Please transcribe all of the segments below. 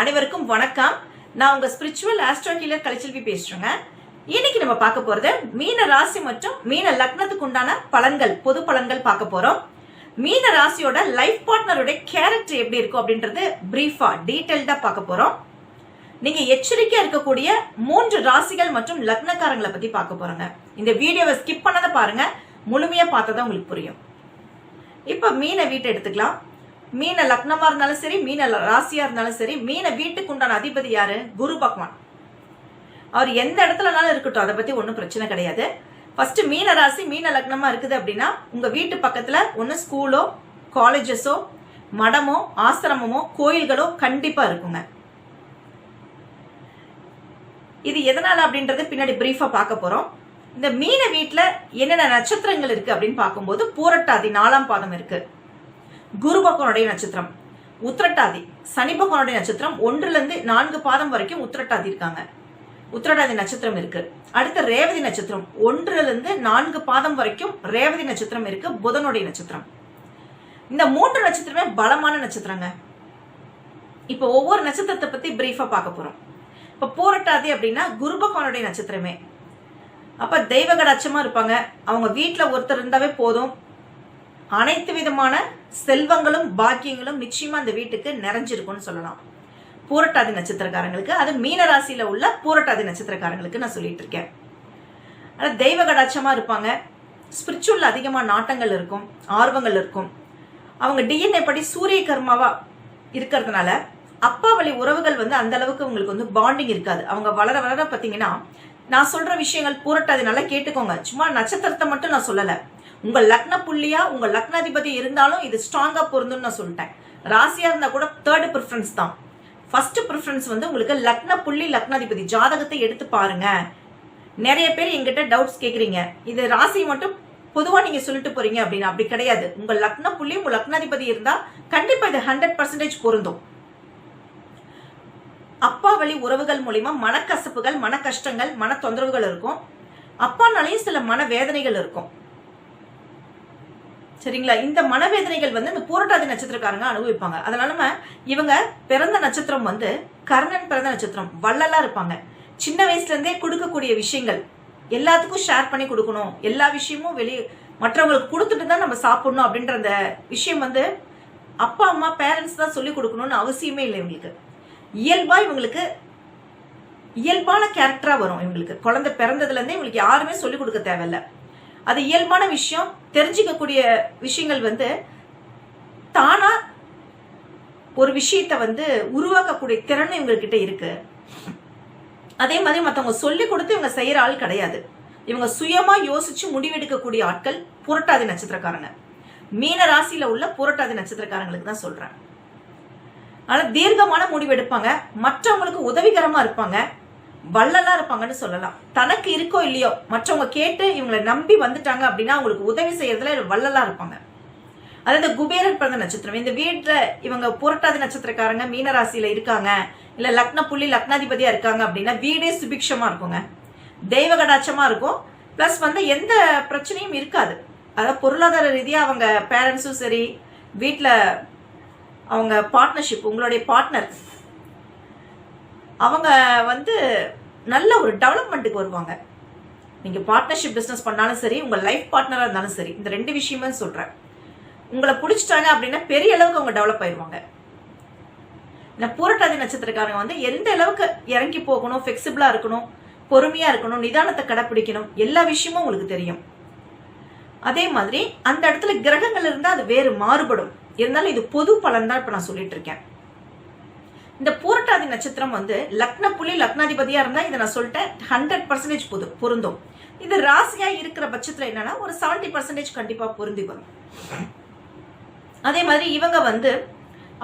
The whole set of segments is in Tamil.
அனைவருக்கும் வணக்கம். நான் உங்க ஸ்பிரிச்சுவல் ஆஸ்ட்ரோ ஹீலர் கலைச்செல்வி பேசுறேங்க. இன்னைக்கு நம்ம பார்க்க போறது மீன ராசி மற்றும் மீன லக்னத்துக்கு உண்டான பலன்கள் பொது பலன்கள் பார்க்க போறோம். மீன ராசியோட லைஃப் பார்ட்னருடைய கேரக்டர் எப்படி இருக்கும் அப்படின்றது பிரீஃபா டீட்டெயில்டா பார்க்க போறோம். நீங்க எச்சரிக்கையா இருக்கக்கூடிய மூன்று ராசிகள் மற்றும் லக்னக்காரங்களை பத்தி பார்க்க போறோங்க. இந்த வீடியோவை ஸ்கிப் பண்ணதை பாருங்க. முழுமையா பார்த்தா உங்களுக்கு புரியும். இப்ப மீனை வீட்டை எடுத்துக்கலாம். மீன லக்னமா இருந்தாலும் சரி மீன ராசியா இருந்தாலும் சரி மீன வீட்டுக்கு உண்டான அதிபதி யாரு? குரு பகவான். அவர் எந்த இடத்துலனாலும் இருக்கட்டும் அதை பத்தி ஒன்றும் பிரச்சனை கிடையாது. ஃபர்ஸ்ட் மீன ராசி மீன லக்னமா இருக்குது அப்படின்னா உங்க வீட்டு பக்கத்துல ஒன்று ஸ்கூலோ காலேஜஸோ மடமோ ஆசிரமமோ கோயில்களோ கண்டிப்பா இருக்குங்க. இது எதனால அப்படின்றது பின்னாடி பிரீஃபா பார்க்க போறோம். இந்த மீன வீட்டுல என்னென்ன நட்சத்திரங்கள் இருக்கு அப்படின்னு பார்க்கும்போது பூரட்டாதி நாலாம் பாதம் இருக்கு. குரு பகவானுடைய நட்சத்திரம். உத்திரட்டாதி. சனி பகவானுடைய நட்சத்திரம் ஒன்றுலேருந்து நான்கு பாதம் வரைக்கும் உத்திரட்டாதி இருக்காங்க. உத்திரட்டாதி நட்சத்திரம் இருக்கு. அடுத்து ரேவதி நட்சத்திரம். ஒன்றுலேருந்து நான்கு பாதம் வரைக்கும் ரேவதி நட்சத்திரம் இருக்கு புதனுடைய நட்சத்திரம். இந்த மூன்று நட்சத்திரமே பலமான நட்சத்திரங்க. இப்போ ஒவ்வொரு நட்சத்திரத்தை பத்தி பிரீஃபா பார்க்க போறோம். இப்போ பூரட்டாதி அப்படின்னா குரு பகவானுடைய நட்சத்திரமே. அப்ப தெய்வ கடாட்சமா இருப்பாங்க. அவங்க வீட்டில் ஒருத்தர் இருந்தாவே போதும். அனைத்து விதமான செல்வங்களும் பாக்கியங்களும் நிச்சயமா அந்த வீட்டுக்கு நிறைஞ்சிருக்கும்னு சொல்லலாம். பூரட்டாதி நட்சத்திரக்காரங்களுக்கு அது மீன ராசியில உள்ள பூரட்டாதி நட்சத்திரக்காரங்களுக்கு நான் சொல்லிட்டு இருக்கேன். தெய்வ கடாட்சமா இருப்பாங்க. ஸ்பிரிச்சுவல் அதிகமா நாட்டங்கள் இருக்கும் ஆர்வங்கள் இருக்கும். அவங்க டிஎன்ஏ படி சூரிய கர்மாவா இருக்கிறதுனால அப்பா வழி உறவுகள் வந்து அந்த அளவுக்கு உங்களுக்கு வந்து பாண்டிங் இருக்காது. அவங்க வளர வளர பாத்தீங்கன்னா நான் சொல்ற விஷயங்கள் பூரட்டாதி நல்லா கேட்டுக்கோங்க. சும்மா நட்சத்திரத்தை மட்டும் நான் சொல்லலை. உங்க லக்ன புள்ளியா உங்க லக்னாதிபதி இருந்தாலும் இது ஸ்ட்ராங்கா பொருந்தும் நான் சொல்லிட்டேன். ராசியா இருந்தா கூட தேர்ட் ப்ரிஃபரன்ஸ் தான். ஃபர்ஸ்ட் ப்ரிஃபரன்ஸ் வந்து உங்களுக்கு லக்ன புள்ளி லக்னாதிபதி ஜாதகத்தை எடுத்து பாருங்க. நிறைய பேர் எங்கிட்ட டவுட்ஸ் கேக்குறீங்க. இது ராசி மட்டும் பொதுவா நீங்க சொல்லிட்டு போறீங்க அப்படின்னு அப்படி கிடையாது. உங்க லக்ன புள்ளி உங்க லக்னாதிபதி இருந்தா கண்டிப்பா இது ஹண்ட்ரட் பர்சன்டேஜ் பொருந்தும். அப்பா வழி உறவுகள் மூலிமா மனக்கசப்புகள் மன கஷ்டங்கள் மன தொந்தரவுகள் இருக்கும். அப்பானாலையும் சில மன வேதனைகள் இருக்கும். சரிங்களா? இந்த மனவேதனைகள் வந்து இந்த பூரட்டாதி நட்சத்திரக்காரங்க அனுபவிப்பாங்க. அதனால நம்ம இவங்க பிறந்த நட்சத்திரம் வந்து கர்ணன் பிறந்த நட்சத்திரம். வள்ளலா இருப்பாங்க. சின்ன வயசுல இருந்தே கொடுக்கக்கூடிய விஷயங்கள். எல்லாத்துக்கும் ஷேர் பண்ணி கொடுக்கணும். எல்லா விஷயமும் வெளியே மற்றவங்களுக்கு கொடுத்துட்டு தான் நம்ம சாப்பிடணும் அப்படின்ற அந்த விஷயம் வந்து அப்பா அம்மா பேரண்ட்ஸ் தான் சொல்லி கொடுக்கணும்னு அவசியமே இல்லை இவங்களுக்கு. இயல்பா இவங்களுக்கு இயல்பான கேரக்டரா வரும் இவங்களுக்கு. குழந்தை பிறந்ததுல இருந்தே இவங்களுக்கு யாருமே சொல்லிக் கொடுக்க தேவையில்ல. அது இயல்பான விஷயம் தெரிஞ்சுக்கக்கூடிய விஷயங்கள் வந்து தானா ஒரு விஷயத்தை வந்து உருவாக்கக்கூடிய திறன் இவங்ககிட்ட இருக்கு. அதே மாதிரி மற்றவங்க சொல்லி கொடுத்து இவங்க செய்யற ஆள் கிடையாது. இவங்க சுயமா யோசிச்சு முடிவெடுக்கக்கூடிய ஆட்கள் புரட்டாதி நட்சத்திரக்காரங்க. மீன ராசியில உள்ள புரட்டாதி நட்சத்திரக்காரங்களுக்கு தான் சொல்றேன். ஆனா தீர்க்கமான முடிவு எடுப்பாங்க. மற்றவங்களுக்கு உதவிகரமா இருப்பாங்க. வள்ளலா இருப்பாங்கன்னு சொல்லலாம். தனக்கு இருக்கோ இல்லையோ மற்றவங்க கேட்டு இவங்களை நம்பி வந்துட்டாங்க அப்படின்னா அவங்களுக்கு உதவி செய்யறதுல வள்ளலா இருப்பாங்க. அதாவது குபேரர் பிறந்த நட்சத்திரம் இந்த வீட்டுல இவங்க புரட்டாதி நட்சத்திரக்காரங்க மீனராசியில இருக்காங்க இல்ல லக்ன புள்ளி லக்னாதிபதியா இருக்காங்க அப்படின்னா வீடே சுபிக்ஷமா இருக்குங்க. தெய்வ கடாட்சமா இருக்கும். பிளஸ் வந்து எந்த பிரச்சனையும் இருக்காது. அதாவது பொருளாதார ரீதியா அவங்க பேரண்ட்ஸும் சரி வீட்டில் அவங்க பார்ட்னர்ஷிப் உங்களுடைய பார்ட்னர் அவங்க வந்து நல்ல ஒரு டெவலப்மெண்ட்டுக்கு வருவாங்க. நீங்கள் பார்ட்னர்ஷிப் பிஸ்னஸ் பண்ணாலும் சரி உங்கள் லைஃப் பார்ட்னராக இருந்தாலும் சரி இந்த ரெண்டு விஷயமே சொல்கிறேன் உங்களை பிடிச்சிட்டாங்க அப்படின்னா பெரிய அளவுக்கு அவங்க டெவலப் ஆயிடுவாங்க இந்த பூரட்டாதி நட்சத்திரக்காரங்க வந்து எந்த அளவுக்கு இறங்கி போகணும் ஃபிளெக்சிபிளாக இருக்கணும் பொறுமையாக இருக்கணும் நிதானத்தை கடைப்பிடிக்கணும் எல்லா விஷயமும் உங்களுக்கு தெரியும். அதே மாதிரி அந்த இடத்துல கிரகங்கள் இருந்தால் அது வேறு மாறுபடும். இருந்தாலும் இது பொது பலன் தான் இப்போ நான் சொல்லிட்டு இருக்கேன். இந்த பூரட்டாதி நட்சத்திரம் வந்து லக்ன புள்ளி லக்னாதிபதியா இருந்தா இதை நான் சொல்லிட்டேன். ஹண்ட்ரட் பர்சன்டேஜ் பொது பொருந்தும். இது ராசியா இருக்கிற பட்சத்துல என்னன்னா ஒரு செவன்டி பர்சன்டேஜ் கண்டிப்பா பொருந்தி வரும். அதே மாதிரி இவங்க வந்து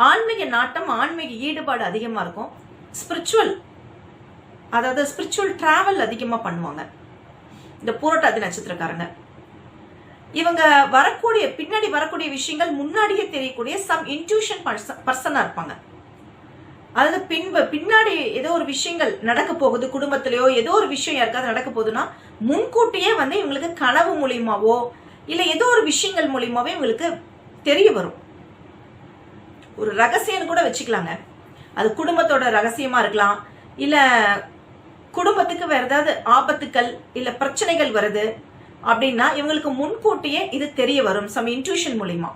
ஆன்மீக நாட்டம் ஆன்மீக ஈடுபாடு அதிகமா இருக்கும். ஸ்பிரிச்சுவல் அதாவது ஸ்பிரிச்சுவல் டிராவல் அதிகமா பண்ணுவாங்க. இந்த பூரட்டாதி நட்சத்திரக்காரங்க. இவங்க வரக்கூடிய பின்னாடி வரக்கூடிய விஷயங்கள் முன்னாடியே தெரியக்கூடிய சம் இன்ட்யூஷன் பர்சனா இருப்பாங்க. அதாவது பின்பு பின்னாடி ஏதோ ஒரு விஷயங்கள் நடக்க போகுது குடும்பத்திலேயோ ஏதோ ஒரு விஷயம் யாருக்காவது நடக்க போகுதுன்னா முன்கூட்டியே வந்து இவங்களுக்கு கனவு மூலியமாவோ இல்ல ஏதோ ஒரு விஷயங்கள் மூலியமாவே இவங்களுக்கு தெரிய வரும். ஒரு ரகசியம்னு கூட வச்சுக்கலாங்க. அது குடும்பத்தோட ரகசியமா இருக்கலாம். இல்ல குடும்பத்துக்கு வேற ஏதாவது ஆபத்துக்கள் இல்ல பிரச்சனைகள் வருது அப்படின்னா இவங்களுக்கு முன்கூட்டியே இது தெரிய வரும். சம் இன்ட்யூஷன் மூலியமா.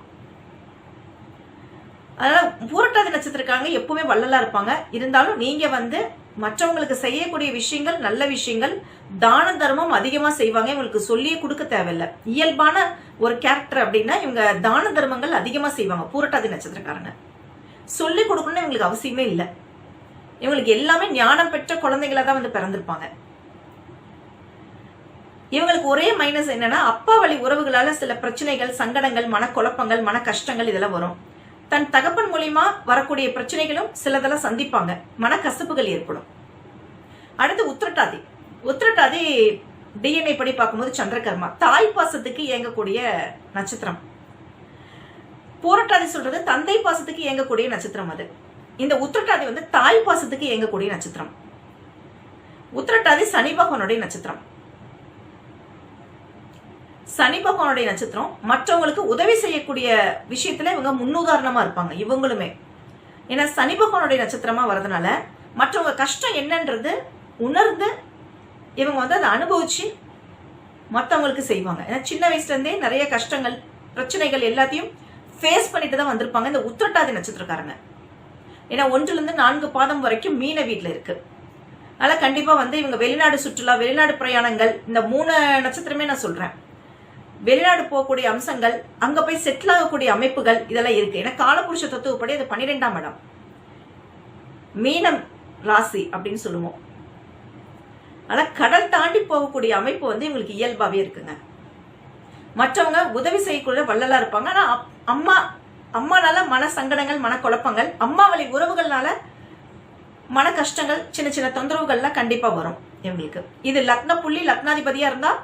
அதனால பூரட்டாதி நட்சத்திரக்காரங்க எப்பவுமே வள்ளலா இருப்பாங்க. இருந்தாலும் நீங்க வந்து மற்றவங்களுக்கு செய்யக்கூடிய விஷயங்கள் நல்ல விஷயங்கள் தான தர்மம் அதிகமா செய்வாங்க. இவங்களுக்கு சொல்லியே கொடுக்க தேவையில்ல. இயல்பான ஒரு கேரக்டர் அப்படின்னா இவங்க தான தர்மங்கள் அதிகமா செய்வாங்க பூரட்டாதி நட்சத்திரக்காரங்க. சொல்லி கொடுக்கணும்னு இவங்களுக்கு அவசியமே இல்லை. இவங்களுக்கு எல்லாமே ஞானம் பெற்ற குழந்தைங்களா தான் வந்து பிறந்திருப்பாங்க. இவங்களுக்கு ஒரே மைனஸ் என்னன்னா அப்பா வழி உறவுகளால சில பிரச்சனைகள் சங்கடங்கள் மன குழப்பங்கள் மன கஷ்டங்கள் இதெல்லாம் வரும். தன் தகப்பன் மூலியமா வரக்கூடிய பிரச்சனைகளும் சிலதெல்லாம் சந்திப்பாங்க. மனக்கசப்புகள் ஏற்படும். அடுத்து உத்திரட்டாதி. உத்திரட்டாதி டிஎன்ஏ படி பார்க்கும்போது சந்திரகர்மா. தாய் பாசத்துக்கு இயங்கக்கூடிய நட்சத்திரம். பூரட்டாதி சொல்றது தந்தை பாசத்துக்கு இயங்கக்கூடிய நட்சத்திரம் அது. இந்த உத்திரட்டாதி வந்து தாய் பாசத்துக்கு இயங்கக்கூடிய நட்சத்திரம். உத்திரட்டாதி சனி பகவானுடைய நட்சத்திரம். சனி பகவானுடைய நட்சத்திரம் மற்றவங்களுக்கு உதவி செய்யக்கூடிய விஷயத்துல இவங்க முன்னுதாரணமா இருப்பாங்க இவங்களுமே. ஏன்னா சனி பகவானுடைய நட்சத்திரமா வரதுனால மற்றவங்க கஷ்டம் என்னன்றது உணர்ந்து இவங்க வந்து அதை அனுபவிச்சு மற்றவங்களுக்கு செய்வாங்க. ஏன்னா சின்ன வயசுலேருந்தே நிறைய கஷ்டங்கள் பிரச்சனைகள் எல்லாத்தையும் ஃபேஸ் பண்ணிட்டு தான் வந்திருப்பாங்க இந்த உத்திரட்டாதி நட்சத்திரக்காரங்க. ஏன்னா ஒன்றுலேருந்து நான்கு பாதம் வரைக்கும் மீன வீட்டில் இருக்கு. அதனால கண்டிப்பா வந்து இவங்க வெளிநாடு சுற்றுலா வெளிநாடு பிரயாணங்கள் இந்த மூணு நட்சத்திரமே நான் சொல்றேன். வெளிநாடு போகக்கூடிய அம்சங்கள் அங்க போய் செட்டில் ஆகக்கூடிய அமைப்புகள் இதெல்லாம் இருக்கு. ஏன்னா காலபுருஷ தத்துவப்படி அது பன்னிரெண்டாம் இடம். மீனம் ராசி அப்படின்னு சொல்லுவோம். ஆனா கடல் தாண்டி போகக்கூடிய அமைப்பு வந்து இவங்களுக்கு இயல்பாவே இருக்குங்க. மற்றவங்க உதவி செய்யக்கூடிய வள்ளலா இருப்பாங்க. ஆனா அப்- அம்மா அம்மானால மன சங்கடங்கள் மன குழப்பங்கள் அம்மா வழி உறவுகள்னால மன கஷ்டங்கள் சின்ன சின்ன தொந்தரவுகள்லாம் கண்டிப்பா வரும் இவங்களுக்கு. இது லக்ன புள்ளி லக்னாதிபதியா இருந்தா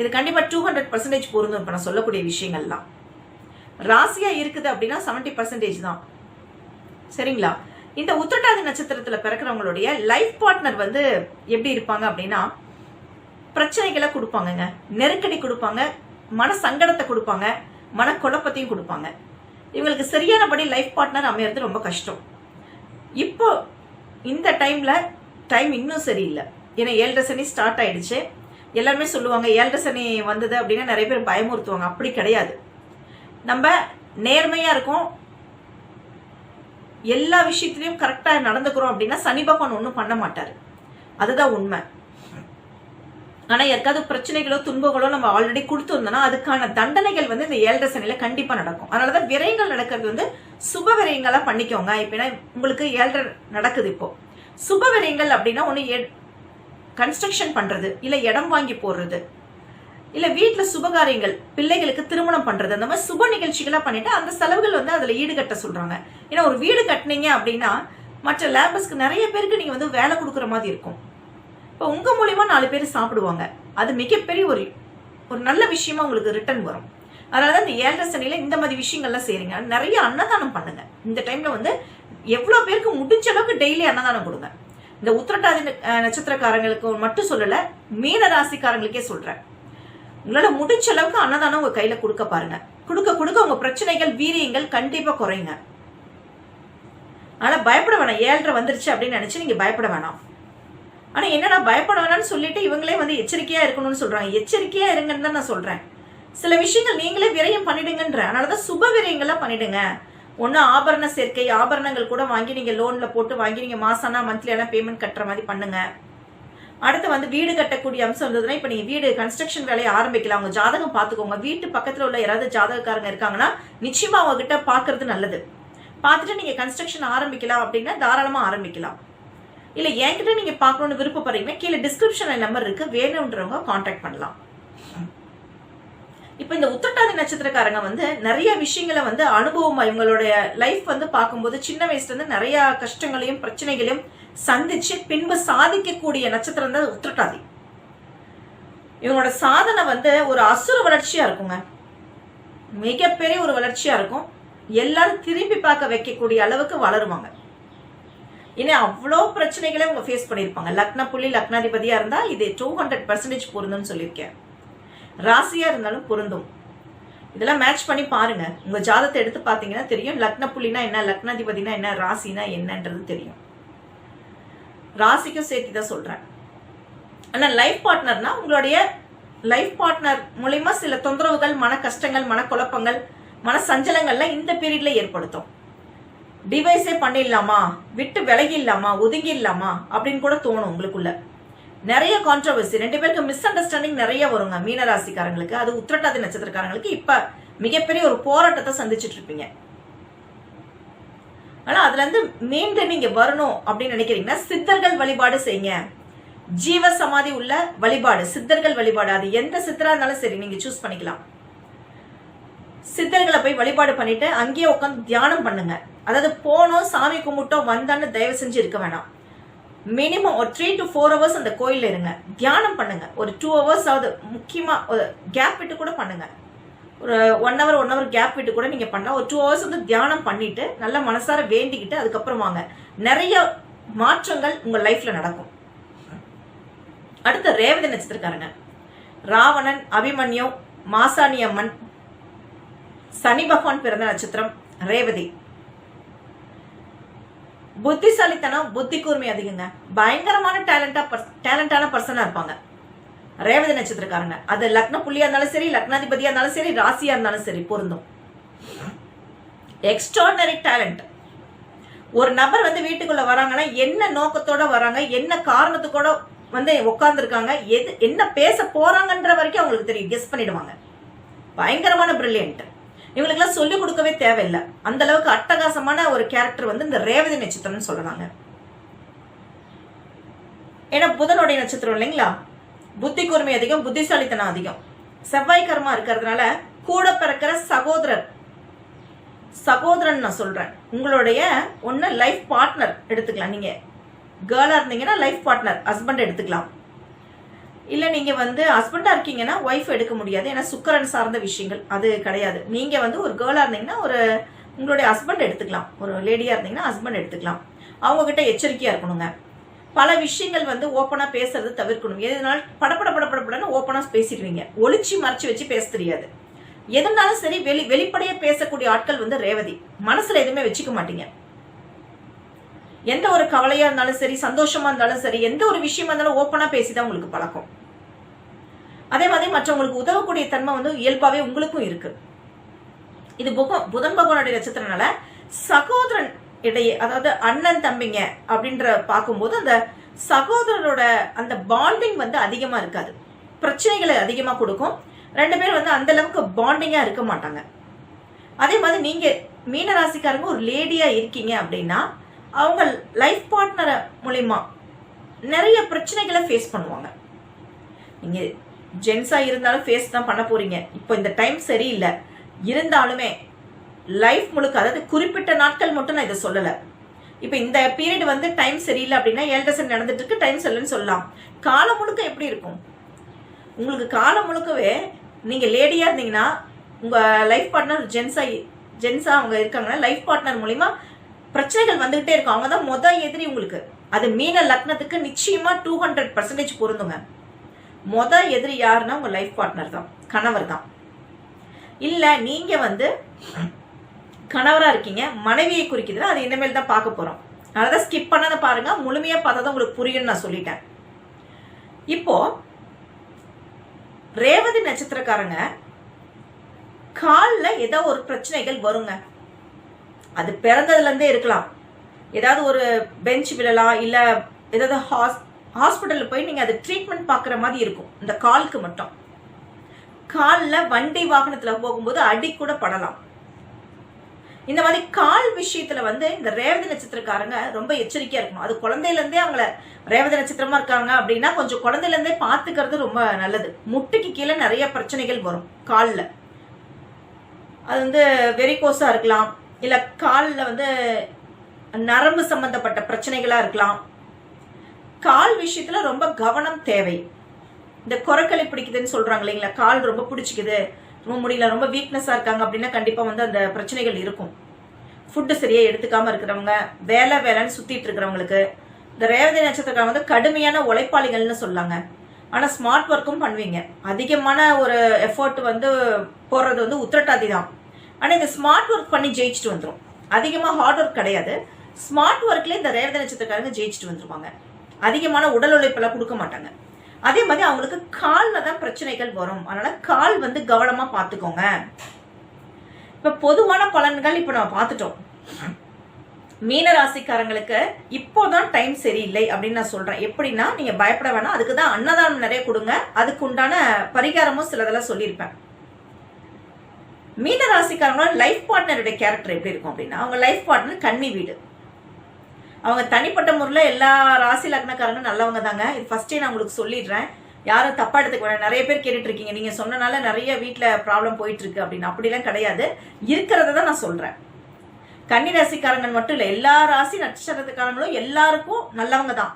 இது கண்டிப்பா டூ ஹண்ட்ரட் பர்சன்டேஜ் பொருந்தும் இப்ப நான் சொல்லக்கூடிய விஷயங்கள்லாம். ராசியா இருக்குது அப்படின்னா செவன்டி பர்சன்டேஜ் தான். சரிங்களா? இந்த உத்திரட்டாதி நட்சத்திரத்துல பிறக்கிறவங்களுடைய லைஃப் பார்ட்னர் வந்து எப்படி இருப்பாங்க அப்படின்னா பிரச்சனைகளை கொடுப்பாங்கங்க. நெருக்கடி கொடுப்பாங்க மன சங்கடத்தை கொடுப்பாங்க மன குழப்பத்தையும் கொடுப்பாங்க. இவங்களுக்கு சரியானபடி லைஃப் பார்ட்னர் அமையறது ரொம்ப கஷ்டம். இப்போ இந்த டைம்ல டைம் இன்னும் சரியில்லை. ஏன்னா ஏழரை சனி ஸ்டார்ட் ஆயிடுச்சு. எல்லாருமே சொல்லுவாங்க ஏழரை சனி வந்தது அப்படின்னா நிறைய பேர் பயமுறுத்துவாங்க. அப்படி கிடையாது. நம்ம நேர்மையா இருக்கோம். எல்லா விஷயத்திலையும் கரெக்டா நடந்துக்கிறோம் அப்படின்னா சனி பகவான் ஒன்றும் பண்ண மாட்டாரு. அதுதான் உண்மை. ஆனா யாருக்காவது பிரச்சனைகளோ துன்பங்களோ நம்ம ஆல்ரெடி கொடுத்துருந்தோம்னா அதுக்கான தண்டனைகள் வந்து இந்த ஏழரை சனியில கண்டிப்பா நடக்கும். அதனாலதான் விரயங்கள் நடக்கிறது வந்து சுப விரயங்களா பண்ணிக்கோங்க. இப்ப உங்களுக்கு ஏழரை நடக்குது இப்போ. சுப விரயங்கள் அப்படின்னா ஒண்ணு கன்ஸ்ட்ரக்ஷன் பண்றது இல்ல இடம் வாங்கி போடுறது இல்ல வீட்டுல சுபகாரியங்கள் பிள்ளைகளுக்கு திருமணம் பண்றது அந்த மாதிரி சுப நிகழ்ச்சிகளா பண்ணிட்டு அந்த செலவுகள் வந்து அதுல ஈடுகட்ட சொல்றாங்க. ஏன்னா ஒரு வீடு கட்டினீங்க அப்படின்னா மற்ற லேபர்ஸ்க்கு நிறைய பேருக்கு நீங்க வந்து வேலை கொடுக்குற மாதிரி இருக்கும். இப்போ உங்க மூலியமா நாலு பேர் சாப்பிடுவாங்க. அது மிகப்பெரிய ஒரு ஒரு நல்ல விஷயமா உங்களுக்கு ரிட்டர்ன் வரும். அதனால இந்த ஏழரை சனியில இந்த மாதிரி விஷயங்கள்லாம் செய்கிறீங்க நிறைய அன்னதானம் பண்ணுங்க. இந்த டைம்ல வந்து எவ்வளவு பேருக்கு முடிஞ்ச அளவுக்கு டெய்லி அன்னதானம் கொடுங்க. இந்த உத்திரட்டாதி நட்சத்திரக்காரங்களுக்கு மட்டும் சொல்லல மீன ராசிக்காரங்களுக்கே சொல்றேன். உங்களால முடிஞ்ச அளவுக்கு அன்னதானம் உங்க கையில கொடுக்க பாருங்க. கொடுக்க கொடுக்க உங்க பிரச்சனைகள் வீரியங்கள் கண்டிப்பா குறையுங்க ஆனா பயப்பட வேணாம். ஏழரை வந்துருச்சு அப்படின்னு நினைச்சு நீங்க பயப்பட வேணாம். ஆனா என்னடா பயப்பட வேணாம்னு சொல்லிட்டு இவங்களே வந்து எச்சரிக்கையா இருக்கணும்னு சொல்றாங்க. எச்சரிக்கையா இருங்கன்னு தான் நான் சொல்றேன். சில விஷயங்கள் நீங்களே விரயம் பண்ணிடுங்கன்ற. அதனாலதான் சுப விரயங்கள்லாம் பண்ணிடுங்க. ஒன்று ஆபரண சேர்க்கை ஆபரணங்கள் கூட வாங்கி நீங்க லோன்ல போட்டு வாங்கி நீங்க மாசம்னா மந்த்லி எல்லாம் பேமெண்ட் கட்டுற மாதிரி பண்ணுங்க. அடுத்து வந்து வீடு கட்டக்கூடிய அம்சம் இருந்ததுன்னா இப்ப நீங்க வீடு கன்ஸ்ட்ரக்ஷன் வேலையை ஆரம்பிக்கலாம். உங்க ஜாதகம் பாத்துக்கோங்க வீட்டு பக்கத்துல உள்ள யாராவது ஜாதகக்காரங்க இருக்காங்கன்னா நிச்சயமா அவங்க கிட்ட பாக்குறது நல்லது. பார்த்துட்டு நீங்க கன்ஸ்ட்ரக்ஷன் ஆரம்பிக்கலாம் அப்படின்னா தாராளமா ஆரம்பிக்கலாம். இல்ல என்கிட்ட நீங்க பார்க்கணுன்னு விருப்பப்படுறீங்கன்னா கீழே டிஸ்கிரிப்ஷன்ல நம்பர் இருக்கு. வேணுன்றவங்க காண்டாக்ட் பண்ணலாம். இப்ப இந்த உத்திரட்டாதி நட்சத்திரக்காரங்க வந்து நிறைய விஷயங்களை வந்து அனுபவம் இவங்களுடைய லைஃப் வந்து பார்க்கும்போது சின்ன வயசுல இருந்து நிறைய கஷ்டங்களையும் பிரச்சனைகளையும் சந்திச்சு பின்பு சாதிக்கக்கூடிய நட்சத்திரம் தான் உத்திரட்டாதி. இவங்களோட சாதனை வந்து ஒரு அசுர வளர்ச்சியா இருக்குங்க. மிகப்பெரிய ஒரு வளர்ச்சியா இருக்கும். எல்லாரும் திரும்பி பார்க்க வைக்கக்கூடிய அளவுக்கு வளருவாங்க. ஏன்னா அவ்வளோ பிரச்சனைகளை அவங்க ஃபேஸ் பண்ணியிருப்பாங்க. லக்ன புள்ளி லக்னாதிபதியா இருந்தா இது டூ ஹண்ட்ரட் பர்சன்டேஜ் பொருந்தும்னு சொல்லியிருக்கேன். ராசியா இருந்தாலும் பொருந்தும். இதெல்லாம் மேட்ச் பண்ணி பாருங்க. உங்க ஜாதத்தை எடுத்து பார்த்தீங்கன்னா தெரியும். லக்ன புள்ளினா என்ன? லக்னாதிபதினா என்ன? ராசினா என்னன்றது தெரியும். ராசிக்கும் சேர்த்து தான் சொல்றேன். ஆனா லைஃப் பார்ட்னர்னா உங்களுடைய லைஃப் பார்ட்னர் மூலிமா சில தொந்தரவுகள் மன கஷ்டங்கள் மனக்குழப்பங்கள் மன சஞ்சலங்கள்லாம் இந்த பீரியட்ல ஏற்படுத்தும். டிவைஸே பண்ணிடலாமா? விட்டு விலகிடலாமா? ஒதுங்கிடலாமா? அப்படின்னு கூட தோணும் உங்களுக்குள்ள. நிறைய கான்ட்ரவர்சி ரெண்டு பேருக்கு மிஸ் அண்டர்ஸ்டாண்டிங் நிறைய வருங்க மீனராசிக்காரங்களுக்கு. அது உத்திரட்டாதி நட்சத்திரக்காரங்களுக்கு. இப்ப மிகப்பெரிய ஒரு போராட்டத்தை சந்திச்சிட்டு இருப்பீங்க. ஆனா அதுல இருந்து மீண்டு நீங்க வரணும் அப்படின்னு நினைக்கிறீங்கன்னா சித்தர்கள் வழிபாடு செய்யுங்க. ஜீவ சமாதி உள்ள வழிபாடு. சித்தர்கள் வழிபாடு. அது எந்த சித்தரா இருந்தாலும் சரி நீங்க சூஸ் பண்ணிக்கலாம். சித்தர்களை போய் வழிபாடு பண்ணிட்டு அங்கேயே உட்காந்து தியானம் பண்ணுங்க. அதாவது போனோம் சாமி கும்பிட்டோம் வந்தான்னு தயவு செஞ்சு இருக்க வேணாம். மினிமம் ஒரு த்ரீ டு ஃபோர் ஹவர்ஸ் அந்த கோயில்ல இருங்க. தியானம் பண்ணுங்க. ஒரு டூ ஹவர்ஸ் ஆகுது முக்கியமா ஒரு கேப் விட்டு கூட பண்ணுங்க. ஒரு one hour one hour gap விட்டு கூட நீங்க பண்ணலாம். ஒரு டூ ஹவர்ஸ் வந்து தியானம் பண்ணிட்டு நல்ல மனசார வேண்டிக்கிட்டு அதுக்கப்புறம் வாங்க. நிறைய மாற்றங்கள் உங்க லைஃப்ல நடக்கும். அடுத்த ரேவதி நட்சத்திரக்காரங்க. ராவணன் அபிமன்யு மாசாணி அம்மன் சனி பகவான் பிறந்த நட்சத்திரம் ரேவதி. புத்திசாலித்தனம் புத்தி கூர்மை அதிகங்க. பயங்கரமான டேலண்டா டேலண்டான பர்சனா இருப்பாங்க. ரேவதி நட்சத்திரக்காரங்க. அது லக்ன புள்ளியா இருந்தாலும் சரி லக்னாதிபதியா இருந்தாலும் சரி ராசியா இருந்தாலும் சரி பொருந்தும். எக்ஸ்ட்ராடனரி டேலண்ட் ஒரு நபர் வந்து வீட்டுக்குள்ள வராங்கன்னா என்ன நோக்கத்தோட வராங்க என்ன காரணத்துக்கூட வந்து உட்கார்ந்துருக்காங்க எது என்ன பேச போறாங்கன்ற வரைக்கும் அவங்களுக்கு தெரியும். கெஸ் பண்ணிடுவாங்க. பயங்கரமான பிரில்லியன்ட் இவங்களுக்குலாம் சொல்லிக் கொடுக்கவே தேவையில்லை. அந்த அளவுக்கு அட்டகாசமான ஒரு கேரக்டர் வந்து இந்த ரேவதி நட்சத்திரம்னு சொல்லலாங்க ஏன்னா புதனுடைய நட்சத்திரம் இல்லைங்களா? புத்தி கூர்மை அதிகம் புத்திசாலித்தனம் அதிகம். செவ்வாய் கர்மா இருக்கிறதுனால கூட பிறக்கிற சகோதரர். சகோதரன் நான் சொல்றேன். உங்களுடைய ஒன்னு லைஃப் பார்ட்னர் எடுத்துக்கலாம். நீங்க கேர்ளா இருந்தீங்கன்னா லைஃப் பார்ட்னர் ஹஸ்பண்ட் எடுத்துக்கலாம். இல்லை நீங்கள் வந்து ஹஸ்பண்டாக இருக்கீங்கன்னா ஒய்ஃப் எடுக்க முடியாது. ஏன்னா சுக்கரன் சார்ந்த விஷயங்கள் அது கிடையாது. நீங்கள் வந்து ஒரு கேர்ளாக இருந்தீங்கன்னா ஒரு உங்களுடைய ஹஸ்பண்ட் எடுத்துக்கலாம். ஒரு லேடியாக இருந்தீங்கன்னா ஹஸ்பண்ட் எடுத்துக்கலாம். அவங்கக்கிட்ட எச்சரிக்கையாக இருக்கணுங்க. பல விஷயங்கள் வந்து ஓப்பனாக பேசுறது தவிர்க்கணும். எதுனால படப்பட படப்படப்படன்னு ஓப்பனாக பேசிடுவீங்க. ஒளிச்சு மறைச்சு வச்சு பேச தெரியாது. எதுனாலும் சரி வெளி வெளிப்படையாக பேசக்கூடிய ஆட்கள் வந்து ரேவதி. மனசில் எதுவுமே வச்சுக்க மாட்டீங்க. எந்த ஒரு கவலையா இருந்தாலும் சரி சந்தோஷமா இருந்தாலும் சரி எந்த ஒரு விஷயமா இருந்தாலும் ஓப்பனா பேசிதான் உங்களுக்கு பழக்கம். அதே மாதிரி மற்றவங்களுக்கு உதவக்கூடிய தன்மை வந்து இயல்பாவே உங்களுக்கும் இருக்கு. இது புகம் புதன் பகவானுடைய நட்சத்திரனால சகோதரன் இடையே அதாவது அண்ணன் தம்பிங்க அப்படின்ற பார்க்கும்போது அந்த சகோதரரோட அந்த பாண்டிங் வந்து அதிகமா இருக்காது. பிரச்சனைகளை அதிகமா கொடுக்கும். ரெண்டு பேரும் வந்து அந்த அளவுக்கு பாண்டிங்கா இருக்க மாட்டாங்க. அதே மாதிரி நீங்க மீனராசிக்காரங்க ஒரு லேடியா இருக்கீங்க அப்படின்னா அவங்க லைஃப் பார்ட்னரை மூலிமா நிறைய பிரச்சனைகளை ஃபேஸ் பண்ணுவாங்க. நீங்க ஜென்ஸா இருந்தாலும் ஃபேஸ் தான் பண்ண போறீங்க. இப்போ இந்த டைம் சரியில்லை. இருந்தாலுமே லைஃப் முழுக்க அதாவது குறிப்பிட்ட நாட்கள் மட்டும் நான் இதை சொல்லலை. இப்போ இந்த பீரியட் வந்து டைம் சரியில்லை அப்படின்னா ஏல்டசன் நடந்துட்டு இருக்கு டைம் சரியில்லைன்னு சொல்லலாம். காலம் முழுக்க எப்படி இருக்கும்? உங்களுக்கு காலம் முழுக்கவே நீங்க லேடியா இருந்தீங்கன்னா உங்க லைஃப் பார்ட்னர் ஜென்ஸா ஜென்ஸா அவங்க இருக்காங்கன்னா லைஃப் பார்ட்னர் மூலிமா பிரச்சனைகள் வந்துகிட்டே இருக்கும். அவங்க தான் மொத எதிரி உங்களுக்கு. அது மீன லக்னத்துக்கு நிச்சயமா டூ ஹண்ட்ரட் பர்சன்டேஜ் பொருந்துங்க. மொத எதிரி யாருன்னா உங்க லைஃப் பார்ட்னர் தான். கணவர் தான். இல்ல நீங்க வந்து கணவரா இருக்கீங்க. மனைவியை குறிக்குதுன்னா அது இனிமேல் தான் பார்க்க போறோம். அதனால ஸ்கிப் பண்ணாத பாருங்க. முழுமையா பார்த்தா தான் உங்களுக்கு புரியும்னு நான் சொல்லிட்டேன். இப்போ ரேவதி நட்சத்திரக்காரங்க காலில் ஏதோ ஒரு பிரச்சனைகள் வருங்க. அது பிறந்ததுலேருந்தே இருக்கலாம். ஏதாவது ஒரு பெஞ்ச் விழலாம் இல்லை ஏதாவது ஹாஸ் ஹாஸ்பிட்டலில் போய் நீங்கள் அது ட்ரீட்மெண்ட் பார்க்குற மாதிரி இருக்கும். இந்த காலுக்கு மட்டும். காலில் வண்டி வாகனத்தில் போகும்போது அடி கூட படலாம். இந்த மாதிரி கால் விஷயத்துல வந்து இந்த ரேவதி நட்சத்திரக்காரங்க ரொம்ப எச்சரிக்கையா இருக்கணும். அது குழந்தையில இருந்தே அவங்கள ரேவதி நட்சத்திரமா இருக்காங்க அப்படின்னா கொஞ்சம் குழந்தையில இருந்தே பாத்துக்கிறது ரொம்ப நல்லது. முட்டுக்கு கீழே நிறைய பிரச்சனைகள் வரும் காலில். அது வந்து வெறிகோஸா இருக்கலாம். இல்ல காலில் வந்து நரம்பு சம்பந்தப்பட்ட பிரச்சனைகளா இருக்கலாம். கால் விஷயத்துல ரொம்ப கவனம் தேவை. இந்த குரக்கலை பிடிக்குதுன்னு சொல்றாங்க இல்லைங்களா? கால் ரொம்ப பிடிச்சிக்குது. ரொம்ப முடியல ரொம்ப வீக்னஸா இருக்காங்க அப்படின்னா கண்டிப்பா வந்து அந்த பிரச்சனைகள் இருக்கும். ஃபுட்டு சரியா எடுத்துக்காம இருக்கிறவங்க வேலை வேலைன்னு சுத்திட்டு இருக்கிறவங்களுக்கு இந்த ரேவதி நட்சத்திரக்காரங்க வந்து கடுமையான உழைப்பாளிகள்னு சொல்லாங்க. ஆனா ஸ்மார்ட் ஒர்க்கும் பண்ணுவீங்க. அதிகமான ஒரு எஃபோர்ட் வந்து போடுறது வந்து உத்திரட்டாதி தான். ஆனால் இந்த ஸ்மார்ட் ஒர்க் பண்ணி ஜெயிச்சுட்டு வந்துடும் அதிகமாக ஹார்ட் ஒர்க் கிடையாது. ஸ்மார்ட் ஒர்க்லேயே இந்த ரேவதி நட்சத்திரக்காரங்க ஜெயிச்சுட்டு வந்துருவாங்க. அதிகமான உடல் உழைப்பெல்லாம் கொடுக்க மாட்டாங்க. அதே மாதிரி அவங்களுக்கு காலில் தான் பிரச்சனைகள் வரும். அதனால கால் வந்து கவனமாக பார்த்துக்கோங்க. இப்போ பொதுவான பலன்கள் இப்போ நம்ம பார்த்துட்டோம். மீன ராசிக்காரங்களுக்கு இப்போதான் டைம் சரியில்லை அப்படின்னு நான் சொல்றேன். எப்படின்னா நீங்க பயப்பட வேணாம். அதுக்கு தான் அன்னதானம் நிறைய கொடுங்க. அதுக்கு உண்டான பரிகாரமும் சிலதெல்லாம் சொல்லியிருப்பேன். மீன ராசிக்காரங்களோட லைஃப் பார்ட்னருடைய கேரக்டர் எப்படி இருக்கும் அப்படின்னா அவங்க லைஃப் பார்ட்னர் கண்ணி வீடு. அவங்க தனிப்பட்ட முறையில் எல்லா ராசி லக்னக்காரங்களும் நல்லவங்க தாங்க. இது ஃபஸ்ட்டே நான் உங்களுக்கு சொல்லிடுறேன். யாரும் தப்பா எடுத்துக்க நிறைய பேர் கேட்டுட்டு இருக்கீங்க நீங்க சொன்னனால நிறைய வீட்டில் ப்ராப்ளம் போயிட்டு இருக்கு அப்படின்னு. அப்படிலாம் கிடையாது. இருக்கிறத தான் நான் சொல்றேன். கன்னி ராசிக்காரங்க மட்டும் இல்லை எல்லா ராசி நட்சத்திரத்துக்காரங்களும் எல்லாருக்கும் நல்லவங்க தான்.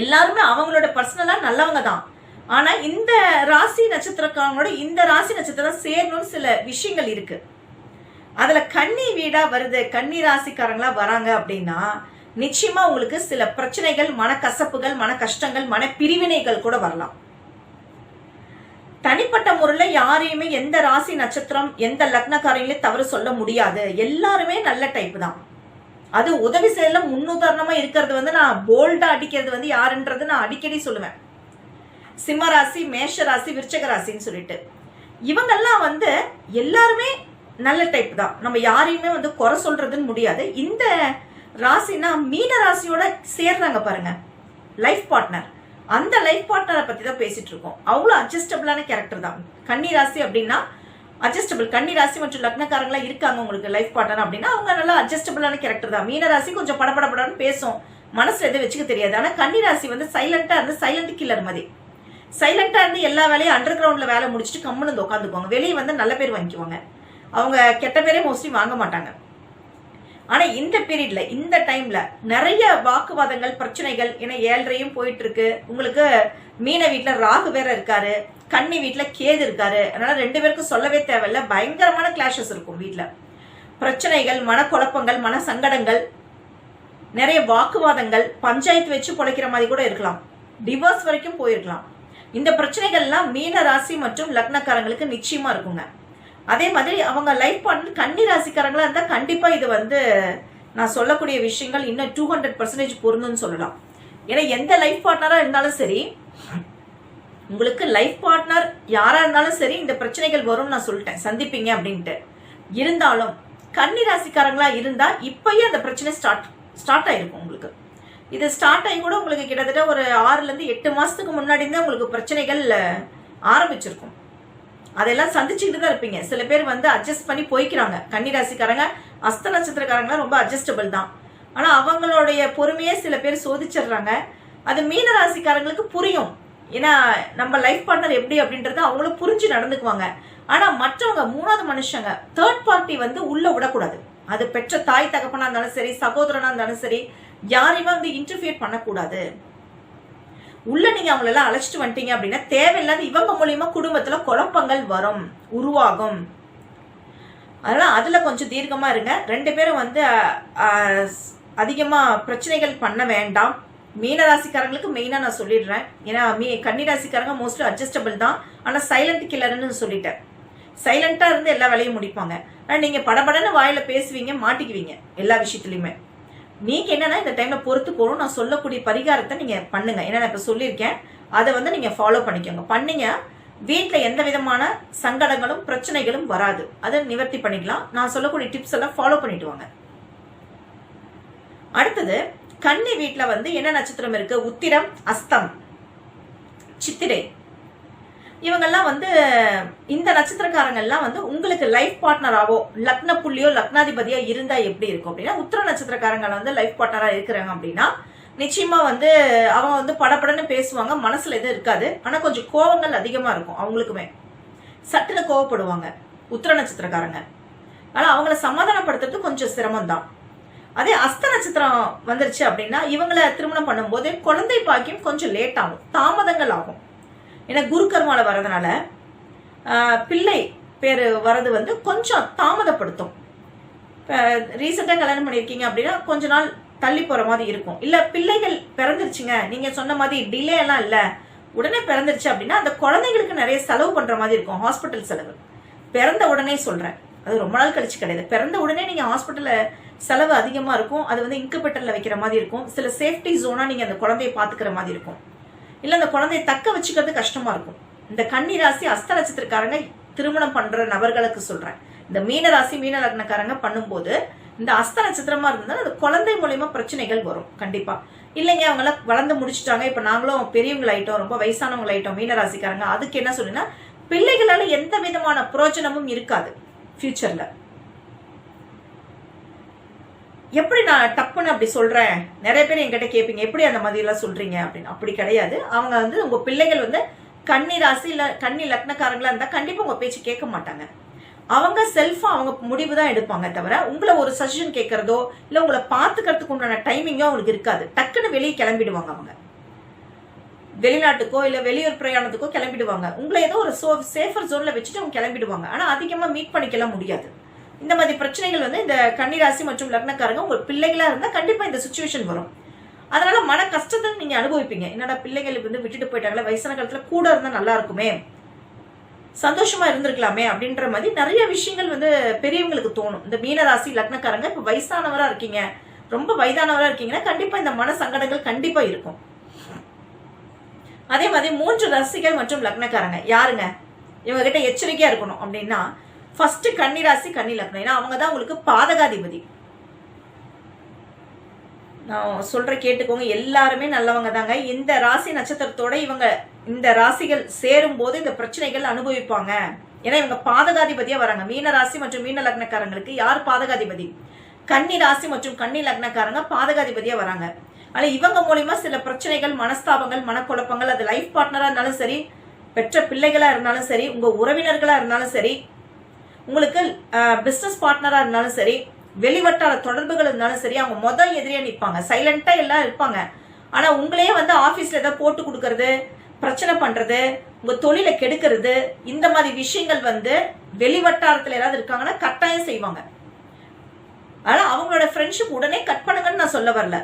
எல்லாருமே அவங்களோட பர்சனலாக நல்லவங்க தான். ஆனா இந்த ராசி நட்சத்திரக்காரங்களோட இந்த ராசி நட்சத்திரம் சேரணும்னு சில விஷயங்கள் இருக்கு. அதுல கன்னி வீடா வருது கன்னி ராசிக்காரங்களா வராங்க அப்படின்னா நிச்சயமா உங்களுக்கு சில பிரச்சனைகள் மனக்கசப்புகள் மன கஷ்டங்கள் மன பிரிவினைகள் கூட வரலாம். தனிப்பட்ட முறையில் யாரையுமே எந்த ராசி நட்சத்திரம் எந்த லக்னக்காரங்களையும் தவறு சொல்ல முடியாது. எல்லாருமே நல்ல டைப் தான். அது உதவி செய்யல முன்னுதாரணமா இருக்கிறது வந்து நான் போல்டா அடிக்கிறது வந்து யாருன்றது நான் அடிக்கடி சொல்லுவேன். சிம்மராசி மேஷ ராசி விருச்சக ராசின்னு சொல்லிட்டு. இவங்கெல்லாம் வந்து எல்லாருமே நல்ல டைப் தான். நம்ம யாரையுமே வந்து குறை சொல்றதுன்னு முடியாது. இந்த ராசினா மீன ராசியோட சேர்றாங்க பாருங்க. லைஃப் பார்ட்னர் அந்த லைஃப் பார்ட்னரை பத்தி தான் பேசிட்டு இருக்கோம். அவ்வளோ அட்ஜஸ்டபிளான கேரக்டர் தான். கன்னி ராசி அப்படின்னா அட்ஜஸ்டபிள் கன்னி ராசி மற்றும் லக்னக்காரங்களா இருக்காங்க உங்களுக்கு லைஃப் பார்ட்னர் அப்படின்னா அவங்க நல்லா அட்ஜஸ்டபிளான கேரக்டர் தான். மீன ராசி கொஞ்சம் படப்படப்படன்னு பேசும். மனசுல எதுவும் வச்சுக்க தெரியாது. ஆனா கன்னி ராசி வந்து சைலண்டா இருந்து சைலண்ட் கில்லர் மாதிரி. சைலண்டாக இருந்து எல்லா வேலையும் அண்டர் கிரவுண்டில் வேலை முடிச்சுட்டு கம்முன்னு வந்து உட்காந்துக்குவாங்க வெளியே வந்து நல்ல பேர் வாங்கிக்குவாங்க. அவங்க கெட்ட பேரே மோஸ்ட்லி வாங்க மாட்டாங்க. ஆனால் இந்த பீரியடில் இந்த டைமில் நிறைய வாக்குவாதங்கள் பிரச்சனைகள் ஏன்னா ஏழரையும் போயிட்டுருக்கு. உங்களுக்கு மீன வீட்டில் ராகு வேற இருக்காரு. கன்னி வீட்டில் கேது இருக்காரு. அதனால் ரெண்டு பேருக்கும் சொல்லவே தேவையில்ல. பயங்கரமான கிளாஷஸ் இருக்கும் வீட்டில் பிரச்சனைகள் மனக்குழப்பங்கள் மன சங்கடங்கள் நிறைய வாக்குவாதங்கள் பஞ்சாயத்து வச்சு பொழைக்கிற மாதிரி கூட இருக்கலாம். டிவோர்ஸ் வரைக்கும் போயிருக்கலாம். இந்த பிரச்சனைகள்லாம் மீன ராசி மற்றும் லக்னக்காரங்களுக்கு நிச்சயமா இருக்குங்க. அதே மாதிரி அவங்க லைஃப் பார்ட்னர் கன்னி ராசிக்காரங்களா இருந்தா கண்டிப்பா இது வந்து நான் சொல்லக்கூடிய விஷயங்கள் இன்னும் டூ ஹண்ட்ரட் பர்சன்டேஜ் பொருந்தும்னு சொல்லலாம். ஏன்னா எந்த லைஃப் பார்ட்னரா இருந்தாலும் சரி உங்களுக்கு லைஃப் பார்ட்னர் யாரா இருந்தாலும் சரி இந்த பிரச்சனைகள் வரும்னு நான் சொல்லிட்டேன். சந்திப்பீங்க அப்படின்ட்டு. இருந்தாலும் கன்னி ராசிக்காரங்களா இருந்தா இப்பயே அந்த பிரச்சனை ஸ்டார்ட் ஸ்டார்ட் ஆயிருக்கும் உங்களுக்கு. இது ஸ்டார்ட் ஆகி கூட உங்களுக்கு கிட்டத்தட்ட ஒரு ஆறுலேருந்து எட்டு மாதத்துக்கு முன்னாடி தான் உங்களுக்கு பிரச்சனைகள் ஆரம்பிச்சிருக்கும். அதெல்லாம் சந்திச்சுக்கிட்டு தான் இருப்பீங்க. சில பேர் வந்து அட்ஜஸ்ட் பண்ணி போய்க்கிறாங்க. கன்னி ராசிக்காரங்க அஸ்த நட்சத்திரக்காரங்க ரொம்ப அட்ஜஸ்டபிள் தான். ஆனால் அவங்களுடைய பொறுமையே சில பேர் சோதிச்சிடுறாங்க. அது மீன ராசிக்காரங்களுக்கு புரியும். ஏன்னா நம்ம லைஃப் பார்ட்னர் எப்படி அப்படின்றத அவங்களும் புரிஞ்சு நடந்துக்குவாங்க. ஆனால் மற்றவங்க மூணாவது மனுஷங்க தேர்ட் பார்ட்டி வந்து உள்ளே விடக்கூடாது. அது பெற்ற தாய் தகப்பனாக இருந்தாலும் சரி சகோதரனாக இருந்தாலும் சரி யாரையுமே வந்து இன்டர்ஃபியர் பண்ணக்கூடாது. உள்ள நீங்க அவங்கள எல்லாம் அழைச்சிட்டு வந்துட்டீங்க அப்படின்னா தேவையில்லாத இவங்க மூலியமா குடும்பத்துல குழப்பங்கள் வரும் உருவாகும். அதனால அதுல கொஞ்சம் தீர்க்கமா இருங்க. ரெண்டு பேரும் வந்து அதிகமா பிரச்சனைகள் பண்ண வேண்டாம். மீனராசிக்காரங்களுக்கு மெயினா நான் சொல்லிடுறேன். ஏன்னா மீ கன்னிராசிக்காரங்க மோஸ்ட்லி அட்ஜஸ்டபிள் தான். ஆனா சைலண்ட் கில்லர்னு சொல்லிட்டேன். சைலண்டா இருந்து எல்லா வேலையும் முடிப்பாங்க. ஆனா நீங்க படபடன்னு வாயில பேசுவீங்க மாட்டிக்குவீங்க எல்லா விஷயத்துலயுமே. நீங்க என்னன்னா இந்த டைம்ல பொறுத்து போகணும் நான் சொல்லக்கூடிய பரிகாரத்தை நீங்க பண்ணுங்க. ஏன்னா நான் இப்ப சொல்லியிருக்கேன். அதை வந்து நீங்க ஃபாலோ பண்ணிக்கோங்க. பண்ணீங்க. வீட்டில் எந்த விதமான சங்கடங்களும் பிரச்சனைகளும் வராது. அதை நிவர்த்தி பண்ணிக்கலாம். நான் சொல்லக்கூடிய டிப்ஸ் எல்லாம் ஃபாலோ பண்ணிட்டு வாங்க. அடுத்தது கன்னி வீட்டில் வந்து என்ன நட்சத்திரம் இருக்கு? உத்திரம் அஸ்தம். சித்திரை. இவங்கெல்லாம் வந்து இந்த நட்சத்திரக்காரங்கள்லாம் வந்து உங்களுக்கு லைஃப் பார்ட்னராகவோ லக்ன புள்ளியோ லக்னாதிபதியோ இருந்தா எப்படி இருக்கும் அப்படின்னா உத்திர நட்சத்திரக்காரங்க வந்து லைஃப் பார்ட்னராக இருக்கிறாங்க அப்படின்னா நிச்சயமா வந்து அவங்க வந்து படபடன்னு பேசுவாங்க மனசுல எதுவும் இருக்காது. ஆனா கொஞ்சம் கோவங்கள் அதிகமா இருக்கும் அவங்களுக்குமே. சட்டுன்னு கோவப்படுவாங்க உத்திர நட்சத்திரக்காரங்க. ஆனா அவங்கள சமாதானப்படுத்துறது கொஞ்சம் சிரமம் தான் அதே அஸ்த நட்சத்திரம் வந்துருச்சு அப்படின்னா இவங்களை திருமணம் பண்ணும்போது குழந்தை பாக்கியம் கொஞ்சம் லேட் ஆகும் தாமதங்கள் ஆகும். ஏன்னா குரு கர்மாவில் வர்றதுனால பிள்ளை பேர் வர்றது வந்து கொஞ்சம் தாமதப்படுத்தும். இப்போ ரீசெண்டாக கல்யாணம் பண்ணியிருக்கீங்க அப்படின்னா கொஞ்ச நாள் தள்ளி போகிற மாதிரி இருக்கும். இல்லை பிள்ளைகள் பிறந்துருச்சுங்க நீங்கள் சொன்ன மாதிரி டிலே எல்லாம் இல்லை. உடனே பிறந்துருச்சு அப்படின்னா அந்த குழந்தைங்களுக்கு நிறைய செலவு பண்ணுற மாதிரி இருக்கும் ஹாஸ்பிட்டல் செலவு. பிறந்த உடனே சொல்கிறேன் அது ரொம்ப நாள் கழிச்சு கிடையாது. பிறந்த உடனே நீங்கள் ஹாஸ்பிட்டலில் செலவு அதிகமாக இருக்கும். அது வந்து இன்குபெட்டரில் வைக்கிற மாதிரி இருக்கும். சில சேஃப்டி ஜோனாக நீங்கள் அந்த குழந்தைய பார்த்துக்கிற மாதிரி இருக்கும். இல்ல அந்த குழந்தைய தக்க வச்சுக்கிறது கஷ்டமா இருக்கும். இந்த கன்னி ராசி அஸ்த நட்சத்திரக்காரங்க திருமணம் பண்ற நபர்களுக்கு சொல்றேன். இந்த மீன ராசி மீன லக்னக்காரங்க பண்ணும்போது இந்த அஸ்த நட்சத்திரமா இருந்தால் அந்த குழந்தை மூலியமா பிரச்சனைகள் வரும் கண்டிப்பா. இல்லைங்க அவங்கள வளர்ந்து முடிச்சுட்டாங்க. இப்ப நாங்களும் பெரியவங்களாயிட்டோம் ரொம்ப வயசானவங்களாயிட்டோம் மீனராசிக்காரங்க அதுக்கு என்ன சொல்லுன்னா பிள்ளைகளால எந்த விதமான பிரயோஜனமும் இருக்காது ஃபியூச்சர்ல எப்படி நான் டப்புன்னு அப்படி சொல்றேன்? நிறைய பேர் என்கிட்ட கேட்பீங்க எப்படி அந்த மாதிரி எல்லாம் சொல்றீங்க? அப்படின்னு. அப்படி கிடையாது. அவங்க வந்து உங்க பிள்ளைகள் வந்து கண்ணி ராசி இல்ல கண்ணி லக்னக்காரங்களா இருந்தா கண்டிப்பா உங்க பேச்சு கேட்க மாட்டாங்க. அவங்க செல்ஃபா அவங்க முடிவு தான் எடுப்பாங்க தவிர உங்களை ஒரு சஜஷன் கேட்கறதோ இல்ல உங்களை பாத்துக்கிறதுக்கு உண்டான டைமிங்கோ அவங்களுக்கு இருக்காது. டக்குன்னு வெளியே கிளம்பிடுவாங்க அவங்க. வெளிநாட்டுக்கோ இல்ல வெளியூர் பிரயாணத்துக்கோ கிளம்பிடுவாங்க. உங்களை ஏதோ ஒரு சோ சேஃபர் ஜோன்ல வச்சுட்டு அவங்க கிளம்பிடுவாங்க. ஆனா அதிகமா மீட் பண்ணிக்கலாம் முடியாது. இந்த மாதிரி பிரச்சனைகள் வந்து இந்த கன்னிராசி மற்றும் லக்னக்காரங்க உங்க பிள்ளைகளா இருந்தா கண்டிப்பா இந்த சுச்சுவேஷன் வரும். அதனால மன கஷ்டத்தை நீங்க அனுபவிப்பீங்க. என்னடா பிள்ளைகள் வந்து விட்டுட்டு போயிட்டாங்களே வயசான காலத்துல கூட இருந்தா நல்லா இருக்குமே. சந்தோஷமா இருந்திருக்கலாமே அப்படின்ற மாதிரி நிறைய விஷயங்கள் வந்து பெரியவங்களுக்கு தோணும். இந்த மீனராசி லக்னக்காரங்க இப்ப வயசானவரா இருக்கீங்க. ரொம்ப வயதானவரா இருக்கீங்கன்னா கண்டிப்பா இந்த மன சங்கடங்கள் கண்டிப்பா இருக்கும். அதே மாதிரி மூன்று ரசிகர் மற்றும் லக்னக்காரங்க. யாருங்க? இவங்க கிட்ட எச்சரிக்கையா இருக்கணும் அப்படின்னா ஃபர்ஸ்ட் கன்னி ராசி கன்னி லக்னம். ஏன்னா அவங்க தான் உங்களுக்கு பாதகாதிபதி. நான் சொல்ற கேட்டுக்கோங்க எல்லாருமே நல்லவங்க தாங்க. இந்த ராசி நட்சத்திரத்தோட இவங்க இந்த ராசிகள் சேரும் போது இந்த பிரச்சனைகள் அனுபவிப்பாங்க. ஏன்னா இவங்க பாதகாதிபதியா வராங்க. மீன ராசி மற்றும் மீன லக்னக்காரங்களுக்கு யார் பாதகாதிபதி? கன்னி ராசி மற்றும் கன்னி லக்னக்காரங்க பாதகாதிபதியா வராங்க. ஆனா இவங்க மூலியமா சில பிரச்சனைகள் மனஸ்தாபங்கள் மனக்குழப்பங்கள் அது லைஃப் பார்ட்னரா இருந்தாலும் சரி பெற்ற பிள்ளைகளா இருந்தாலும் சரி உங்க உறவினர்களா இருந்தாலும் சரி உங்களுக்கு பிசினஸ் பார்ட்னரா இருந்தாலும் சரி வெளிவட்டார தொடர்புகள் இருந்தாலும் சரி அவங்க முதல் எதிரியா நிற்பாங்க சைலண்டா எல்லாம் இருப்பாங்க. ஆனா உங்களையே வந்து ஆபீஸ்ல ஏதாவது போட்டு கொடுக்கறது பிரச்சனை பண்றது உங்க தொழிலை கெடுக்கிறது இந்த மாதிரி விஷயங்கள் வந்து வெளிவட்டாரத்தில் யாராவது இருக்காங்கன்னா கட்டாயம் செய்வாங்க. ஆனா அவங்களோட ஃப்ரெண்ட்ஷிப் உடனே கட் பண்ணுங்கன்னு நான் சொல்ல வரல.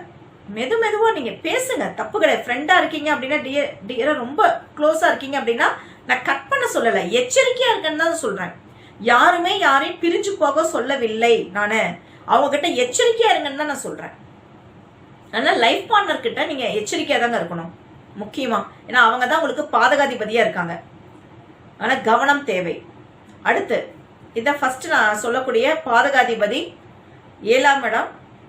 மெது மெதுவா நீங்க பேசுங்க. தப்பு கிடையாது ஃப்ரெண்டா இருக்கீங்க அப்படின்னா டியர் டியரா ரொம்ப க்ளோஸா இருக்கீங்க அப்படின்னா நான் கட் பண்ண சொல்லல. எச்சரிக்கையா இருக்கேன்னு தான் சொல்றேன். யாருமே யாரையும் பிரிஞ்சு போக சொல்லவில்லை நான். அவங்க கிட்ட எச்சரிக்கையா இருங்கன்னு தான் நான் சொல்றேன். அதனால லைஃப் பார்ட்னர் கிட்ட நீங்க எச்சரிக்கையா தாங்க இருக்கணும். முக்கியமா. ஏன்னா அவங்க தான் உங்களுக்கு பாதகாதிபதியா இருக்காங்க. ஆனா கவனம் தேவை. அடுத்து இதான் ஃபர்ஸ்ட் நான் சொல்லக்கூடிய பாதகாதிபதி ஏழாம் இடம்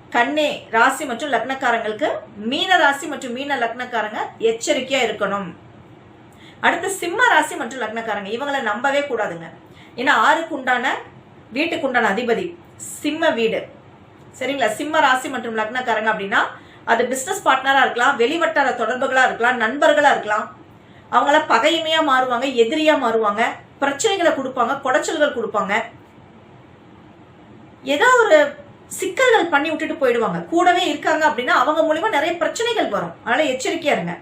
கண்ணே ராசி மற்றும் லக்னக்காரங்களுக்கு மீன ராசி மற்றும் மீன லக்னக்காரங்க எச்சரிக்கையா இருக்கணும். அடுத்து சிம்ம ராசி மற்றும் லக்னக்காரங்க இவங்களை நம்பவே கூடாதுங்க. ஏன்னா ஆறுக்கு உண்டான வீட்டுக்கு உண்டான அதிபதி சிம்ம வீடு. சரிங்களா? சிம்ம ராசி மற்றும் லக்னக்காரங்க அப்படின்னா அது பிசினஸ் பார்ட்னரா இருக்கலாம் வெளிவட்டார தொடர்புகளா இருக்கலாம் நண்பர்களா இருக்கலாம். அவங்கள பகைமையா மாறுவாங்க எதிரியா மாறுவாங்க பிரச்சனைகளை கொடுப்பாங்க குடைச்சல்கள் கொடுப்பாங்க. ஏதோ ஒரு சிக்கல்கள் பண்ணி விட்டுட்டு போயிடுவாங்க. கூடவே இருக்காங்க அப்படின்னா அவங்க மூலியமா நிறைய பிரச்சனைகள் வரும். அதனால எச்சரிக்கையா இருங்க.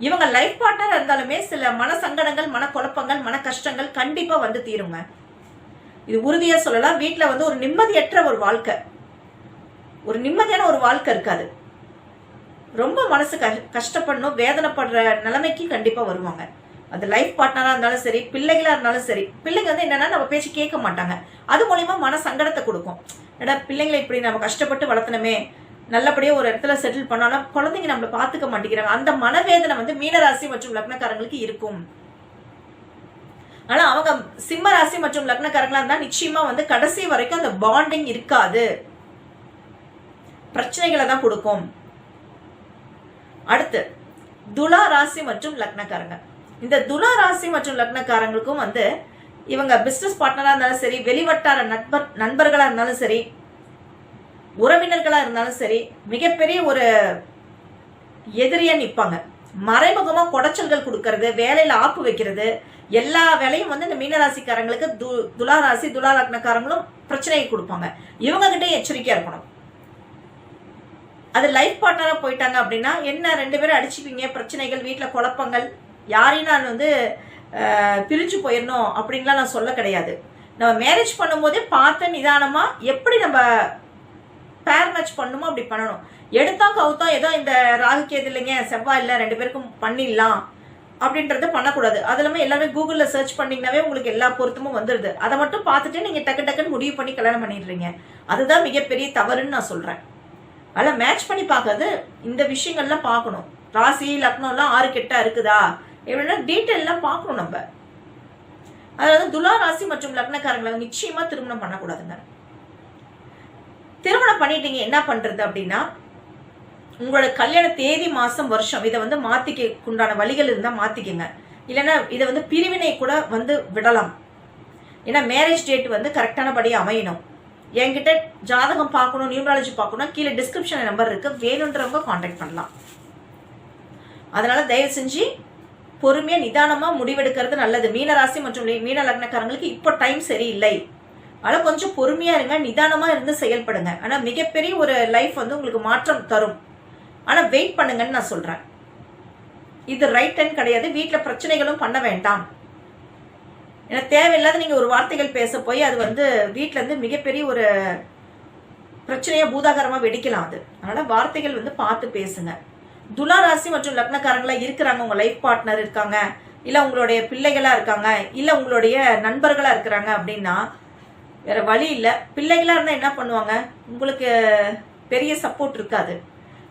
இவங்க லைஃப் பார்ட்னர் இருந்தாலுமே சில மன சங்கடங்கள் மன குழப்பங்கள் மன கஷ்டங்கள் கண்டிப்பா வந்து தீருங்க. இது உறுதியா சொல்லலாம். வீட்டுல வந்து ஒரு நிம்மதியற்ற ஒரு வாழ்க்கை. ஒரு நிம்மதியான ஒரு வாழ்க்கை இருக்காது. ரொம்ப மனசு கஷ்- கஷ்டப்படணும் வேதனைப்படுற நிலைமைக்கு கண்டிப்பா வருவாங்க. அது லைஃப் பார்ட்னரா இருந்தாலும் சரி பிள்ளைகளா இருந்தாலும் சரி பிள்ளைங்க வந்து என்னன்னா நம்ம பேச்சு கேட்க மாட்டாங்க. அது மூலியமா மன சங்கடத்தை கொடுக்கும். ஏடா பிள்ளைங்களை இப்படி நம்ம கஷ்டப்பட்டு வளர்த்தனமே நல்லபடியா ஒரு இடத்துல செட்டில் பண்ணாலும் குழந்தைங்க நம்மள பாத்துக்க மாட்டேங்கிறாங்க. அந்த மனவேதனை வந்து மீனராசி மற்றும் லக்னக்காரங்களுக்கு இருக்கும். ஆனா அவங்க சிம்ம ராசி மற்றும் லக்னக்காரங்களா இருந்தா நிச்சயமா வந்து கடைசி வரைக்கும் அந்த பாண்டிங் இருக்காது. பிரச்சனைகளை தான் கொடுக்கும். அடுத்து துலா ராசி மற்றும் லக்னக்காரங்க. இந்த துலா ராசி மற்றும் லக்னக்காரங்களுக்கும் வந்து இவங்க பிசினஸ் பார்ட்னரா இருந்தாலும் சரி வெளிவட்டார நண்பர் நண்பர்களா இருந்தாலும் சரி உறவினர்களா இருந்தாலும் சரி மிகப்பெரிய ஒரு எதிரியா நிற்பாங்க மறைமுகமா குடைச்சல்கள் கொடுக்கறது வேலையில ஆப்பு வைக்கிறது எல்லா வேலையும் வந்து இந்த மீனராசிக்காரங்களுக்கு து- துளாராசி துளாலக்னக்காரங்களும் பிரச்சனையை கொடுப்பாங்க. இவங்ககிட்ட எச்சரிக்கையாக எச்சரிக்கையா இருக்கணும். அது லைஃப் பார்ட்னரா போயிட்டாங்க அப்படின்னா என்ன ரெண்டு பேரும் அடிச்சுப்பீங்க? பிரச்சனைகள் வீட்டில் குழப்பங்கள் யாரையும் நான் வந்து பிரிஞ்சு போயிடணும் அப்படின்லாம் நான் சொல்ல கிடையாது. நம்ம மேரேஜ் பண்ணும்போதே பார்த்து நிதானமா எப்படி நம்ம பேர் மேட்ச் பண்ணுமோ அப்படி பண்ணணும். எடுத்தா கவுத்தா ஏதோ இந்த ராகு கேது இல்லைங்க செவ்வாய் இல்லை ரெண்டு பேருக்கும் பண்ணிடலாம். அப்படின்றத பண்ணக்கூடாது. அது இல்லாமல் எல்லாமே கூகுளில் சர்ச் பண்ணீங்கன்னாவே உங்களுக்கு எல்லா பொருத்தமும் வந்துடுது அதை மட்டும் பார்த்துட்டு நீங்கள் டக்கு டக்குன்னு முடிவு பண்ணி கல்யாணம் பண்ணிடுறீங்க. அதுதான் மிகப்பெரிய தவறுன்னு நான் சொல்கிறேன் அதில் மேட்ச் பண்ணி பார்க்கறது இந்த விஷயங்கள்லாம் பார்க்கணும். ராசி லக்னம்லாம் ஆறு கெட்டா இருக்குதா? எப்படின்னா டீட்டெயிலாம் பார்க்கணும் நம்ம. அதாவது துலா ராசி மற்றும் லக்னக்காரங்களை நிச்சயமா திருமணம் பண்ணக்கூடாதுங்க. திருமணம் பண்ணிட்டீங்க என்ன பண்றது அப்படின்னா உங்களோட கல்யாண தேதி மாசம் வருஷம் இதை வந்து மாத்திக்க உண்டான வழிகள் இருந்தா மாத்திக்கங்க. இல்லைன்னா இதை வந்து பிரிவினை கூட வந்து விடலாம். ஏன்னா மேரேஜ் டேட் வந்து கரெக்டானபடி அமையணும். என்கிட்ட ஜாதகம் பார்க்கணும் நியூமராலஜி பார்க்கணும் கீழே டிஸ்கிரிப்ஷன் நம்பர் இருக்கு. வேணுன்றவங்க காண்டாக்ட் பண்ணலாம். அதனால தயவு செஞ்சு பொறுமையா நிதானமா முடிவெடுக்கிறது நல்லது. மீனராசி மற்றும் மீன லக்னக்காரங்களுக்கு இப்போ டைம் சரியில்லை. ஆனால் கொஞ்சம் பொறுமையா இருங்க நிதானமா இருந்து செயல்படுங்க. ஆனால் மிகப்பெரிய ஒரு லைஃப் வந்து உங்களுக்கு மாற்றம் தரும். ஆனால் வெயிட் பண்ணுங்கன்னு நான் சொல்றேன். இது ரைட் டைம் கிடையாது வீட்டில் பிரச்சனைகளும் பண்ண வேண்டாம். ஏன்னா தேவையில்லாத நீங்கள் ஒரு வார்த்தைகள் பேச போய் அது வந்து வீட்டிலேருந்து மிகப்பெரிய ஒரு பிரச்சனையை பூதாகரமாக வெடிக்கலாம் அது. அதனால் வார்த்தைகள் வந்து பார்த்து பேசுங்க. துலா ராசி மற்றும் லக்னக்காரங்களாக இருக்கிறாங்க உங்கள் லைஃப் பார்ட்னர் இருக்காங்க இல்லை உங்களுடைய பிள்ளைகளாக இருக்காங்க இல்லை உங்களுடைய நண்பர்களாக இருக்கிறாங்க அப்படின்னா வேற வழி இல்லை. பிள்ளைங்களா இருந்தால் என்ன பண்ணுவாங்க? உங்களுக்கு பெரிய சப்போர்ட் இருக்காது.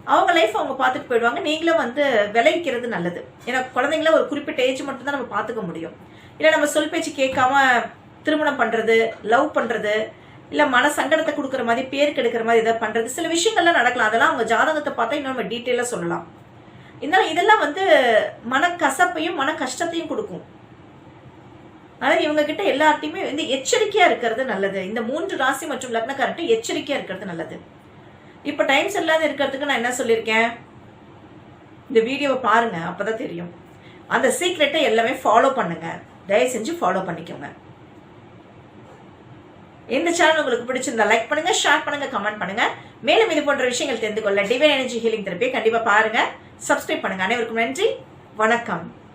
அவங்க லைஃப் அவங்க பார்த்துட்டு போயிடுவாங்க. நீங்களும் வந்து விளைவிக்கிறது நல்லது. ஏன்னா குழந்தைங்கள ஒரு குறிப்பிட்ட ஏஜ் மட்டும்தான் நம்ம பார்த்துக்க முடியும். இல்லை நம்ம சொல் பேச்சு கேட்காம திருமணம் பண்றது லவ் பண்றது இல்லை மன சங்கடத்தை கொடுக்குற மாதிரி பேர் கெடுக்கிற மாதிரி ஏதாவது பண்றது சில விஷயங்கள்லாம் நடக்கலாம். அதெல்லாம் அவங்க ஜாதகத்தை பார்த்தா இன்னும் நம்ம டீட்டெயிலாக சொல்லலாம். இருந்தாலும் இதெல்லாம் வந்து மன கசப்பையும் மன கஷ்டத்தையும் கொடுக்கும். ஆனால் இவங்க கிட்ட எல்லாத்தையுமே வந்து எச்சரிக்கையா இருக்கிறது நல்லது. இந்த மூன்று ராசி மற்றும் லக்னக்காரர்கிட்ட எச்சரிக்கையா இருக்கிறது நல்லது. இப்ப டைம் இல்லாத இருக்கிறதுக்கு நான் என்ன சொல்லியிருக்கேன்? இந்த வீடியோவை பாருங்க அப்பதான் தெரியும். அந்த சீக்ரெட்டை எல்லாமே ஃபாலோ பண்ணுங்க. தயவு செஞ்சு ஃபாலோ பண்ணிக்கோங்க. இந்த சேனல் உங்களுக்கு பிடிச்சிருந்தா லைக் பண்ணுங்க ஷேர் பண்ணுங்க கமெண்ட் பண்ணுங்க. மேலும் இது போன்ற விஷயங்கள் தெரிந்து கொள்ள டிவைன் எனர்ஜி ஹீலிங் தெரப்பியை கண்டிப்பா பாருங்க. சப்ஸ்கிரைப் பண்ணுங்க. அனைவருக்கும் நன்றி. வணக்கம்.